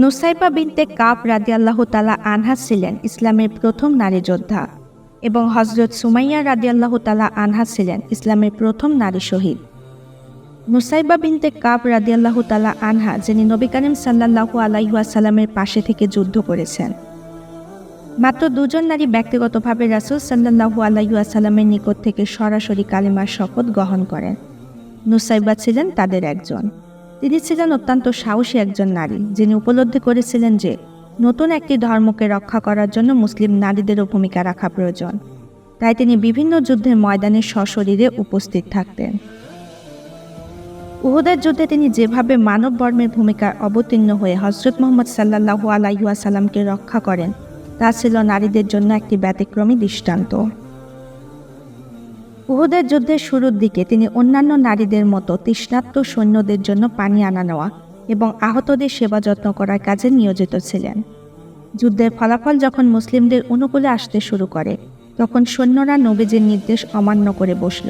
নুসাইবা বিনতে কাব রাদিয়াল্লাহ তালা আনহা ছিলেন ইসলামের প্রথম নারী যোদ্ধা এবং হজরত সুমাইয়া রাদিয়াল্লাহ তালা আনহা ছিলেন ইসলামের প্রথম নারী শহীদ। নুসাইবা বিনতে কাব রাদিয়াল্লাহ তালা আনহা, যিনি নবী করিম সাল্লাহু আলাইহাসাল্লামের পাশে থেকে যুদ্ধ করেছেন। মাত্র দুজন নারী ব্যক্তিগতভাবে রাসুল সাল্লাহু আলাইহাসাল্লামের নিকট থেকে সরাসরি কালিমার শপথ গ্রহণ করেন। নুসাইবা ছিলেন তাদের একজন। তিনি ছিলেন অত্যন্ত সাহসী একজন নারী, যিনি উপলব্ধি করেছিলেন যে নতুন একটি ধর্মকে রক্ষা করার জন্য মুসলিম নারীদেরও ভূমিকা রাখা প্রয়োজন। তাই তিনি বিভিন্ন যুদ্ধের ময়দানে সশরীরে উপস্থিত থাকতেন। উহুদের যুদ্ধে তিনি যেভাবে মানব বর্মের ভূমিকায় অবতীর্ণ হয়ে হজরত মোহাম্মদ সাল্লাহু আলাইসাল্লামকে রক্ষা করেন, তা ছিল নারীদের জন্য একটি ব্যতিক্রমী দৃষ্টান্ত। উহুদের যুদ্ধের শুরুর দিকে তিনি অন্যান্য নারীদের মতো তৃষ্ণাত্ম সৈন্যদের জন্য পানি আনা নেওয়া এবং আহতদের সেবা যত্ন করার কাজে নিয়োজিত ছিলেন। যুদ্ধের ফলাফল যখন মুসলিমদের অনুকূলে আসতে শুরু করে, তখন সৈন্যরা নবীজির নির্দেশ অমান্য করে বসল,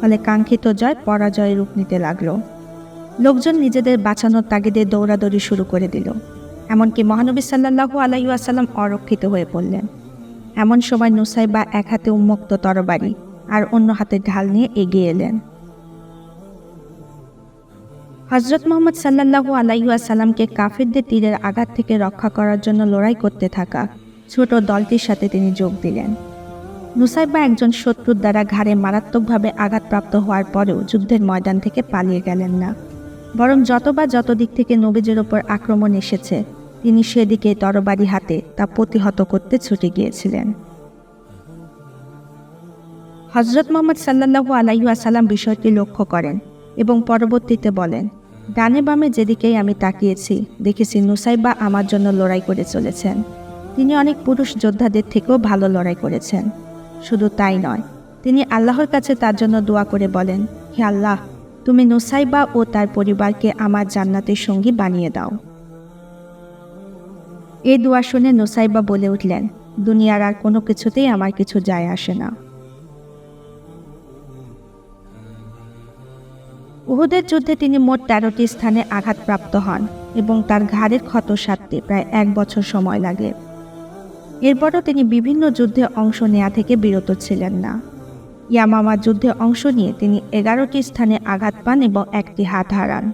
ফলে কাঙ্ক্ষিত জয় পরাজয়ের রূপ নিতে লাগল। লোকজন নিজেদের বাঁচানোর তাগিদে দৌড়াদৌড়ি শুরু করে দিল, এমনকি মহানবী সাল্লাহু আলাইসাল্লাম অরক্ষিত হয়ে পড়লেন। এমন সময় নুসাইবা এক হাতে উন্মুক্ত তরবারি আর অন্য হাতে ঢাল নিয়ে এগিয়ে এলেন। হজরত মোহাম্মদ সাল্লাহু আলাইসাল্লামকে কাফিরদের তীরের আঘাত থেকে রক্ষা করার জন্য লড়াই করতে থাকা ছোট দলটির সাথে তিনি যোগ দিলেন। নুসাইবা একজন শত্রুর দ্বারা ঘাড়ে মারাত্মকভাবে আঘাতপ্রাপ্ত হওয়ার পরেও যুদ্ধের ময়দান থেকে পালিয়ে গেলেন না। বরং যতবার যত দিক থেকে নবীজের ওপর আক্রমণ এসেছে, তিনি সেদিকে তরবারি হাতে তা প্রতিহত করতে ছুটে গিয়েছিলেন। হজরত মোহাম্মদ সাল্লাহু আলাইসাল্লাম বিষয়টি লক্ষ্য করেন এবং পরবর্তীতে বলেন, ডানে বামে যেদিকেই আমি তাকিয়েছি, দেখেছি নুসাইবা আমার জন্য লড়াই করে চলেছেন। তিনি অনেক পুরুষ যোদ্ধাদের থেকেও ভালো লড়াই করেছেন। শুধু তাই নয়, তিনি আল্লাহর কাছে তার জন্য দোয়া করে বলেন, হে আল্লাহ, তুমি নুসাইবা ও তার পরিবারকে আমার জান্নাতের সঙ্গী বানিয়ে দাও। এই দোয়া শুনে নুসাইবা বলে উঠলেন, দুনিয়ার আর কোনো কিছুতেই আমার কিছু যায় আসে না। উহুদের যুদ্ধে তিনি মোট তেরোটি স্থানে আঘাতপ্রাপ্ত হন এবং তার ঘাড়ের ক্ষত সারতে প্রায় এক বছর সময় লাগে। এরপরও তিনি বিভিন্ন যুদ্ধে অংশ নেয়া থেকে বিরত ছিলেন না। ইয়ামামা যুদ্ধে অংশ নিয়ে তিনি এগারোটি স্থানে আঘাত পান এবং একটি হাত হারান।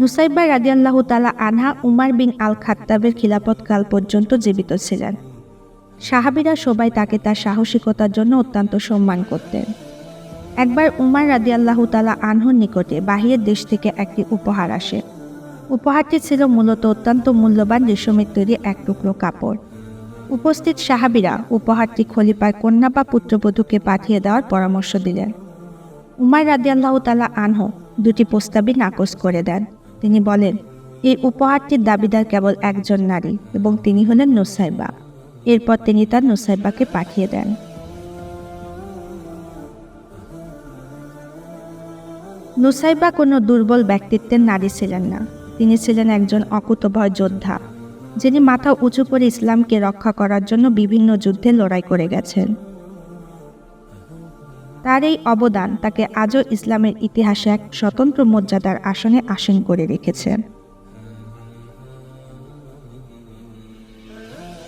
নুসাইবা রাদিয়াল্লাহু তালা আনহা উমার বিন আল খাত্তাবের খিলাপতকাল পর্যন্ত জীবিত ছিলেন। সাহাবিরা সবাই তাকে তার সাহসিকতার জন্য অত্যন্ত সম্মান করতেন। একবার উমার রাদিয়াল্লাহু তালা আনহুর নিকটে বাহিরের দেশ থেকে একটি উপহার আসে। উপহারটি ছিল মূলত অত্যন্ত মূল্যবান রেশমের তৈরি এক টুকরো কাপড়। উপস্থিত সাহাবিরা উপহারটি খলিপার কন্যা বা পুত্রবধূকে পাঠিয়ে দেওয়ার পরামর্শ দিলেন। উমার রাদিয়াল্লাহ তালা আনহু দুটি প্রস্তাবই নাকচ করে দেন। তিনি বলেন, এই উপহারটির দাবিদার কেবল একজন নারী এবং তিনি হলেন নুসাইবা। এরপর তিনি তার নুসাইবাকে পাঠিয়ে দেন। নুসাইবা কোনো দুর্বল ব্যক্তিত্বের নারী ছিলেন না। তিনি ছিলেন একজন অকুতভয় যোদ্ধা, যিনি মাথা উঁচু করে ইসলামকে রক্ষা করার জন্য বিভিন্ন যুদ্ধে লড়াই করে গেছেন। তার এই অবদান তাকে আজও ইসলামের ইতিহাসে এক স্বতন্ত্র মর্যাদার আসনে আসীন করে রেখেছে।